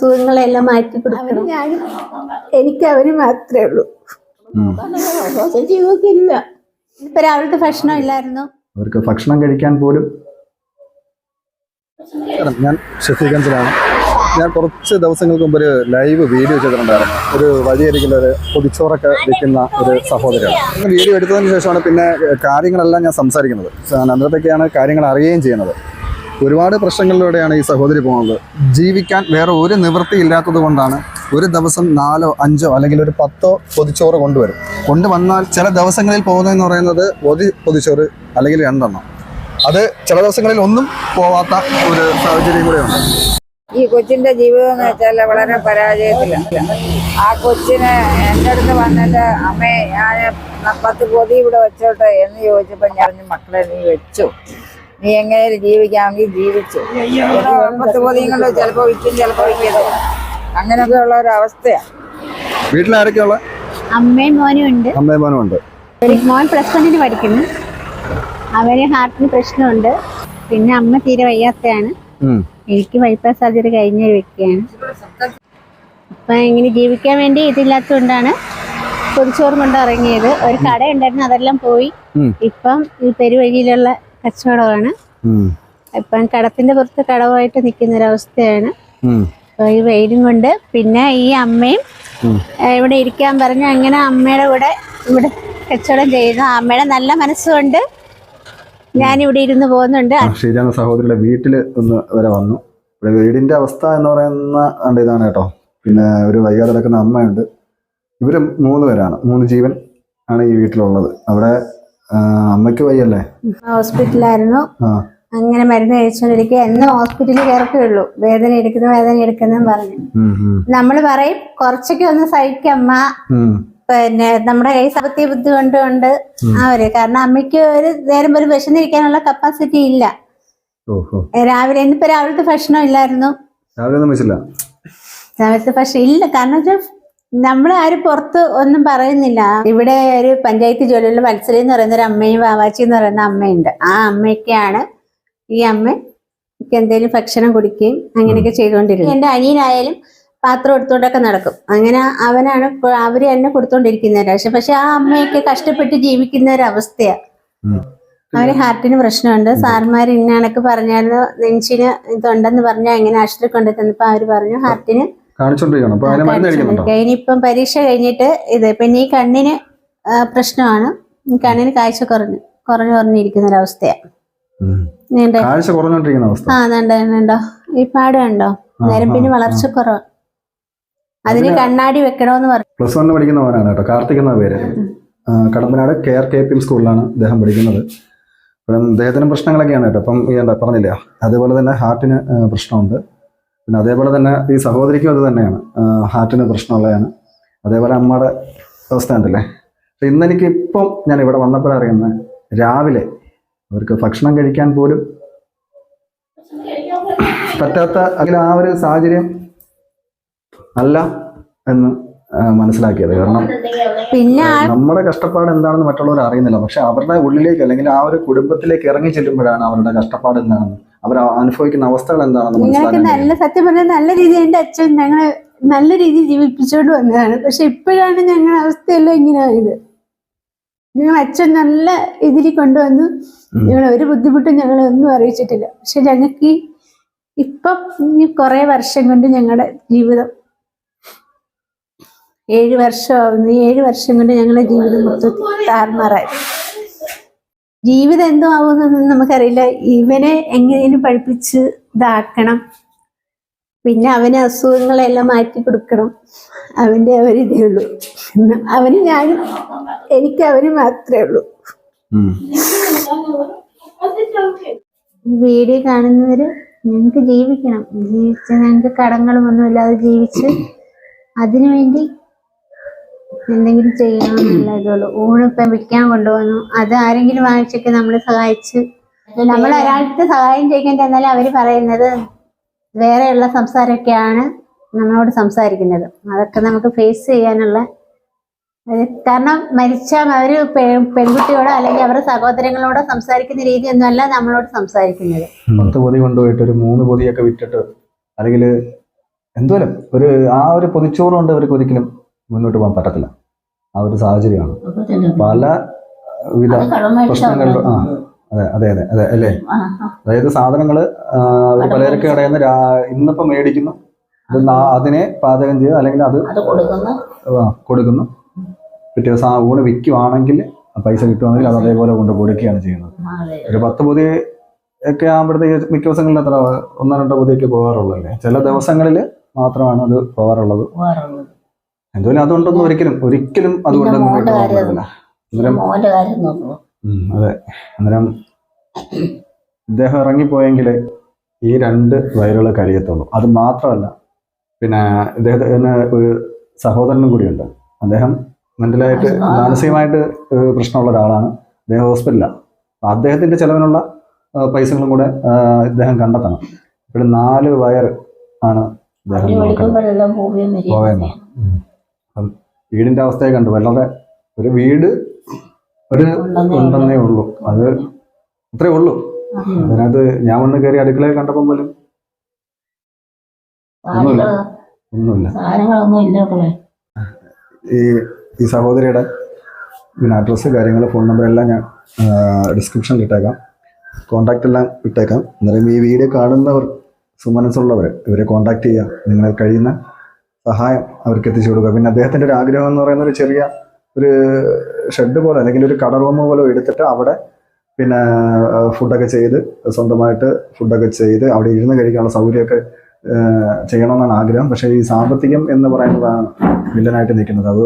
സുഖങ്ങളെല്ലാം മാറ്റി കൊടുക്കണം. ഞാനും എനിക്ക് അവർ മാത്രമേ ഉള്ളൂ. ജീവിക്കില്ല ഇപ്പൊ രാവിലത്തെ ഭക്ഷണം ഇല്ലായിരുന്നു. അവർക്ക് ഭക്ഷണം കഴിക്കാൻ പോലും ഞാൻ ഷഫീഖൻസിലാണ് ഞാൻ കുറച്ച് ദിവസങ്ങൾക്ക് മുമ്പ് ഒരു ലൈവ് വീഡിയോ ചെയ്തിട്ടുണ്ടായിരുന്നു. ഒരു വഴിയരികിൽ ഒരു പൊതിച്ചോറൊക്കെ വിൽക്കുന്ന ഒരു സഹോദരിയാണ്. വീഡിയോ എടുത്തതിന് ശേഷമാണ് പിന്നെ കാര്യങ്ങളെല്ലാം ഞാൻ സംസാരിക്കുന്നത്. അന്നത്തൊക്കെയാണ് കാര്യങ്ങൾ അറിയുകയും ചെയ്യുന്നത്. ഒരുപാട് പ്രശ്നങ്ങളിലൂടെയാണ് ഈ സഹോദരി പോകുന്നത്. ജീവിക്കാൻ വേറെ ഒരു നിവൃത്തി ഇല്ലാത്തത് കൊണ്ടാണ് ഒരു ദിവസം നാലോ അഞ്ചോ അല്ലെങ്കിൽ ഒരു പത്തോ പൊതിച്ചോറ് കൊണ്ടുവരും. കൊണ്ടുവന്നാൽ ചില ദിവസങ്ങളിൽ പോകുന്നതെന്ന് പറയുന്നത് പൊതി പൊതിച്ചോറ് അല്ലെങ്കിൽ രണ്ടെണ്ണം. അത് ചില ദിവസങ്ങളിൽ ഒന്നും പോവാത്ത ഒരു സാഹചര്യം കൂടെയുണ്ട്. ഈ കൊച്ചിന്റെ ജീവിതം എന്ന് വെച്ചാൽ വളരെ പരാജയത്തിലാണ് ആ കൊച്ചിന് എന്റെ അടുത്ത് വന്നിട്ട് അമ്മേ ഞാൻ പത്ത് പൊതി ഇവിടെ വെച്ചോട്ടെ എന്ന് ചോദിച്ചപ്പോൾ ഞാൻ മക്കളെ നീ വെച്ചു. നീ എങ്ങനെ ജീവിക്കാമെങ്കിൽ ജീവിച്ചു. പത്ത് പൊതിയും കൊണ്ട് ചിലപ്പോൾ വിൽക്കും ചിലപ്പോൾ വിൽക്കരുത് അങ്ങനെയൊക്കെ ഉള്ള ഒരു അവസ്ഥയാണ് വീട്ടിലാരൊക്കെയുള്ള അമ്മയും മോനും ഉണ്ട്. അമ്മയും മോനും ഉണ്ട്. മോൻ പ്ലസ് വണ്ണിന് പഠിക്കുന്നു. അവന് ഹാർട്ടിന് പ്രശ്നമുണ്ട്. പിന്നെ അമ്മ തീരെ വയ്യാത്തയാണ്. എനിക്ക് ബൈപ്പാസ് സർജറി കഴിഞ്ഞ ഒരു വ്യക്തിയാണ്. അപ്പൊ ഇങ്ങനെ ജീവിക്കാൻ വേണ്ടി ഇതില്ലാത്തതുകൊണ്ടാണ് പൊതിച്ചോറും കൊണ്ട് ഇറങ്ങിയത്. ഒരു കട ഉണ്ടായിരുന്നു അതെല്ലാം പോയി. ഇപ്പം ഈ പെരുവഴിയിലുള്ള കച്ചവടമാണ്. ഇപ്പം കടത്തിന്റെ പുറത്ത് കടവായിട്ട് നിൽക്കുന്ന ഒരവസ്ഥയാണ് ഈ വെയിലും കൊണ്ട് പിന്നെ ഈ അമ്മയും ഇവിടെ ഇരിക്കാൻ പറഞ്ഞു അങ്ങനെ അമ്മയുടെ കൂടെ ഇവിടെ കച്ചവടം ചെയ്യുന്നു. അമ്മയുടെ നല്ല മനസ്സുകൊണ്ട് ഞാൻ ഇവിടെ ഇരുന്ന് പോകുന്നുണ്ട്. ആ, ഷീജ സഹോദരിയുടെ വീട്ടിൽ ഒന്ന് വരെ വന്നു. ഇവിടെ വീടിന്റെ അവസ്ഥ എന്ന് പറയുന്ന കണ്ട ഇതാണ് കേട്ടോ. പിന്നെ ഒരു വൈകാതെ കിടക്കുന്ന അമ്മയുണ്ട്. ഇവർ മൂന്ന് പേരാണ്. മൂന്ന് ജീവൻ ആണ് ഈ വീട്ടിലുള്ളത്. അവിടെ അമ്മയ്ക്ക് വയ്യല്ലേ? ഹോസ്പിറ്റലായിരുന്നു അങ്ങനെ മരുന്ന് കഴിച്ചുകൊണ്ടിരിക്കുക. എന്നും ഹോസ്പിറ്റലിൽ കയറത്തുള്ളൂ വേദന എടുക്കുന്നു വേദന എടുക്കുന്നു പറഞ്ഞു. നമ്മൾ പറയും കുറച്ചൊക്കെ ഒന്ന് സഹിക്കമ്മ പിന്നെ നമ്മുടെ കൈ സാമ്പത്തിക ബുദ്ധി കൊണ്ടുകൊണ്ട് ആ അവർ കാരണം അമ്മയ്ക്ക് ഒരു നേരം ഒരു വിശന്നിരിക്കാനുള്ള കപ്പാസിറ്റി ഇല്ല. രാവിലെ ഇന്നിപ്പോ രാവിലത്തെ ഭക്ഷണം ഇല്ലായിരുന്നു. രാവിലെ ഭക്ഷണം ഇല്ല. കാരണം വെച്ചാൽ നമ്മൾ ആരും പുറത്ത് ഒന്നും പറയുന്നില്ല. ഇവിടെ ഒരു പഞ്ചായത്ത് ജോലിയുള്ള മത്സരം എന്ന് പറയുന്ന ഒരു അമ്മയും വാവാച്ചി എന്ന് പറയുന്ന അമ്മയുണ്ട്. ആ അമ്മയൊക്കെയാണ് ഈ അമ്മ എന്തേലും ഭക്ഷണം കുടിക്കുകയും അങ്ങനെയൊക്കെ ചെയ്തുകൊണ്ടിരുന്നത്. എന്റെ അനിയനായാലും പാത്രം എടുത്തുകൊണ്ടൊക്കെ നടക്കും. അങ്ങനെ അവനാണ് അവർ തന്നെ കൊടുത്തോണ്ടിരിക്കുന്നത് പക്ഷെ പക്ഷെ ആ അമ്മയൊക്കെ കഷ്ടപ്പെട്ട് ജീവിക്കുന്ന ഒരു അവസ്ഥയാ. അവർ ഹാർട്ടിന് പ്രശ്നമുണ്ട്. സാർമാർ ഇന്നാണൊക്കെ പറഞ്ഞായിരുന്നു നെഞ്ചിന് ഇതുണ്ടെന്ന് പറഞ്ഞാൽ എങ്ങനെ ആശുപത്രി കൊണ്ടു തന്നപ്പോ അവർ പറഞ്ഞു. ഹാർട്ടിന് കാണിച്ചോണ്ടിരിക്കണം അപ്പൊ അതിന് മരുന്ന് കഴിക്കുന്നുണ്ടോ ഇനിയിപ്പം പരീക്ഷ കഴിഞ്ഞിട്ട് ഇത് പിന്നെ ഈ കണ്ണിന് പ്രശ്നമാണ്. ഈ കണ്ണിന് കാഴ്ച കുറഞ്ഞു കുറഞ്ഞു കുറഞ്ഞിരിക്കുന്ന ഒരവസ്ഥയാണ് കാഴ്ച കുറഞ്ഞോണ്ടിരിക്കുന്ന അവസ്ഥ. ആ കണ്ടോ ഈ പാട് കണ്ടോ? ആ, നരമ്പിന് വളർച്ച കുറവ്. അതിന് കണ്ണാടി വെക്കണമെന്ന് പറഞ്ഞു പ്ലസ് വണ്ണിൽ പഠിക്കുന്ന മോനാണ് കേട്ടോ കാർത്തിക് എന്ന പേര്. Kadampanad K R K P M സ്കൂളിലാണ് അദ്ദേഹം പഠിക്കുന്നത്. അപ്പം അദ്ദേഹത്തിന് പ്രശ്നങ്ങളൊക്കെയാണ് കേട്ടോ. അപ്പം പറഞ്ഞില്ല അതുപോലെ തന്നെ ഹാർട്ടിന് പ്രശ്നമുണ്ട്. പിന്നെ അതേപോലെ തന്നെ ഈ സഹോദരിക്കും അത് തന്നെയാണ്. ഹാർട്ടിന് പ്രശ്നമുള്ളതാണ്. അതേപോലെ അമ്മയുടെ അവസ്ഥ ഉണ്ടല്ലേ? അപ്പം ഇന്നെനിക്ക് ഇപ്പം ഞാൻ ഇവിടെ വന്നപ്പോഴറിയുന്നത് രാവിലെ അവർക്ക് ഭക്ഷണം കഴിക്കാൻ പോലും പറ്റാത്ത അല്ലെങ്കിൽ ആ ഒരു സാഹചര്യം അല്ല എന്ന് മനസ്സിലാക്കിയത്. കാരണം പിന്നെ നമ്മുടെ കഷ്ടപ്പാട് എന്താണെന്ന് മറ്റുള്ളവർ അറിയുന്നില്ല. പക്ഷെ അവരുടെ ഉള്ളിലേക്ക് അല്ലെങ്കിൽ ആ ഒരു കുടുംബത്തിലേക്ക് ഇറങ്ങി ചെല്ലുമ്പോഴാണ് അവരുടെ കഷ്ടപ്പാട് എന്താണെന്ന് അവർ അനുഭവിക്കുന്ന അവസ്ഥകൾ എന്താണെന്ന് മനസ്സിലാക്കാൻ നല്ല സത്യം പറഞ്ഞാൽ നല്ല രീതിയിൽ എന്റെ അച്ഛൻ ഞങ്ങൾ നല്ല രീതിയിൽ ജീവിപ്പിച്ചുകൊണ്ട് വന്നതാണ്. പക്ഷെ ഇപ്പോഴാണ് ഞങ്ങളുടെ അവസ്ഥയെല്ലാം ഇങ്ങനെ ആയത് ഞങ്ങൾ അച്ഛൻ നല്ല ഇതിൽ കൊണ്ടുവന്നു. ഞങ്ങൾ ഒരു ബുദ്ധിമുട്ടും ഞങ്ങൾ ഒന്നും അറിയിച്ചിട്ടില്ല. പക്ഷെ ഞങ്ങൾക്ക് ഇപ്പൊ ഈ കുറെ വർഷം കൊണ്ട് ഞങ്ങളുടെ ജീവിതം ഏഴ് വർഷമാവുന്നു ഈ ഏഴ് വർഷം കൊണ്ട് ഞങ്ങളുടെ ജീവിതം മൊത്തത്തിൽ താറുമാറായി ജീവിതം എന്തോ ആവുമെന്നൊന്നും നമുക്കറിയില്ല. ഇവനെ എങ്ങനെയും പഠിപ്പിച്ച് ഇതാക്കണം. പിന്നെ അവന് അസുഖങ്ങളെല്ലാം മാറ്റി കൊടുക്കണം. അവന്റെ അവരിതേ ഉള്ളൂ. അവന് ഞാനും എനിക്ക് അവന് മാത്രമേ ഉള്ളൂ. വീഡിയോ കാണുന്നവര് ഞങ്ങൾക്ക് ജീവിക്കണം. ജീവിച്ച് ഞങ്ങൾക്ക് കടങ്ങളും ഒന്നും ഇല്ലാതെ ജീവിച്ച് അതിനുവേണ്ടി എന്തെങ്കിലും ചെയ്യണമെന്നുള്ള ഊണ് ഊണിപ്പം വിൽക്കാൻ കൊണ്ടുവന്നു. അത് ആരെങ്കിലും വാങ്ങിച്ചൊക്കെ നമ്മൾ സഹായിച്ച് നമ്മൾ ഒരാൾക്ക് സഹായം ചെയ്യാൻ ചെന്നാലും അവർ പറയുന്നത് വേറെയുള്ള സംസാരമൊക്കെയാണ് നമ്മളോട് സംസാരിക്കുന്നത്. അതൊക്കെ നമുക്ക് ഫേസ് ചെയ്യാനുള്ള കാരണം മരിച്ച അവർ പെ- പെൺകുട്ടിയോടോ അല്ലെങ്കിൽ അവരുടെ സഹോദരങ്ങളോടോ സംസാരിക്കുന്ന രീതിയൊന്നുമല്ല നമ്മളോട് സംസാരിക്കുന്നത്. പത്ത് പൊതി കൊണ്ടുപോയിട്ട് ഒരു മൂന്ന് പൊതിയൊക്കെ വിറ്റിട്ട് അല്ലെങ്കിൽ എന്തോലും ഒരു ആ ഒരു പൊതിച്ചോറ് കൊണ്ട് അവർക്ക് ഒരിക്കലും. മുന്നോട്ട് പോകാൻ പറ്റത്തില്ല. ആ ഒരു സാഹചര്യമാണ്. പല വിധ പ്രശ്നങ്ങളിലും ആ അതെ അതെ അതെ അതെ അല്ലേ? അതായത് സാധനങ്ങൾ പലചരക്ക് കടയിൽ നിന്ന് രാ- മേടിക്കുന്നു. അതിനെ പാചകം ചെയ്ത് അല്ലെങ്കിൽ അത് കൊടുക്കുന്നു. പിറ്റേ ദിവസം ആ ഊണ് വിൽക്കുവാണെങ്കിൽ പൈസ കിട്ടുവാണെങ്കിൽ അത് അതേപോലെ കൊണ്ട് കൊടുക്കുകയാണ് ചെയ്യുന്നത്. ഒരു പത്ത് പൊതി ഒക്കെ ആകുമ്പോഴത്തേക്ക് മിക്ക ദിവസങ്ങളിൽ അത്ര ഒന്നോ രണ്ടോ പൊതിയൊക്കെ പോകാറുള്ളൂ അല്ലേ ചില ദിവസങ്ങളിൽ മാത്രമാണ് അത് പോകാറുള്ളത്. എന്തായാലും അതുകൊണ്ടൊന്നും ഒരിക്കലും ഒരിക്കലും അതുകൊണ്ടൊന്നും അന്നേരം അതെ. അന്നേരം ഇദ്ദേഹം ഇറങ്ങിപ്പോയെങ്കിൽ ഈ രണ്ട് വയറുകൾ കഴിയത്തുള്ളൂ അത് മാത്രമല്ല പിന്നെ ഇദ്ദേഹത്തിന് ഒരു സഹോദരനും കൂടിയുണ്ട്. അദ്ദേഹം മെന്റലായിട്ട് മാനസികമായിട്ട് പ്രശ്നമുള്ള ഒരാളാണ്. അദ്ദേഹം ഹോസ്പിറ്റലാണ് അദ്ദേഹത്തിന്റെ ചെലവിനുള്ള പൈസകളും കൂടെ ഇദ്ദേഹം കണ്ടെത്തണം. ഇവിടെ നാല് വയർ ആണ് ഇദ്ദേഹം നോക്കുന്നത്. വിളിക്കുമ്പോഴെല്ലാം വീടിന്റെ അവസ്ഥയെ കണ്ടു. വളരെ ഒരു വീട് ഒരു ഉണ്ടെന്നേ ഉള്ളൂ. അത് അത്രേ ഉള്ളൂ. അതിനകത്ത് ഞാൻ വന്ന് കയറി അടുക്കളയിൽ കണ്ടപ്പോൾ പോലും ഒന്നുമില്ല. ഒന്നുമില്ല. ഈ ഈ സഹോദരിയുടെ പിന്നെ അഡ്രസ്സ് കാര്യങ്ങൾ ഫോൺ നമ്പർ എല്ലാം ഞാൻ ഡിസ്ക്രിപ്ഷനിൽ ഇട്ടേക്കാം. കോണ്ടാക്ട് എല്ലാം ഇട്ടേക്കാം. അന്നേരം ഈ വീഡിയോ കാണുന്നവർ സുമനസ്സുള്ളവർ ഇവരെ കോണ്ടാക്ട് ചെയ്യുക. നിങ്ങൾ കഴിയുന്ന സഹായം അവർക്ക് എത്തിച്ചു കൊടുക്കുക. പിന്നെ അദ്ദേഹത്തിന്റെ ഒരു ആഗ്രഹം എന്ന് പറയുന്ന ഒരു ചെറിയ ഒരു ഷെഡ് പോലെ അല്ലെങ്കിൽ ഒരു കട റൂം പോലെ എടുത്തിട്ട് അവിടെ പിന്നെ ഫുഡൊക്കെ ചെയ്ത് സ്വന്തമായിട്ട് ഫുഡൊക്കെ ചെയ്ത് അവിടെ ഇരുന്ന് കഴിക്കാനുള്ള സൗകര്യമൊക്കെ ചെയ്യണമെന്നാണ് ആഗ്രഹം. പക്ഷേ ഈ സാമ്പത്തികം എന്ന് പറയുന്നതാണ് വില്ലനായിട്ട് നിൽക്കുന്നത്. അത്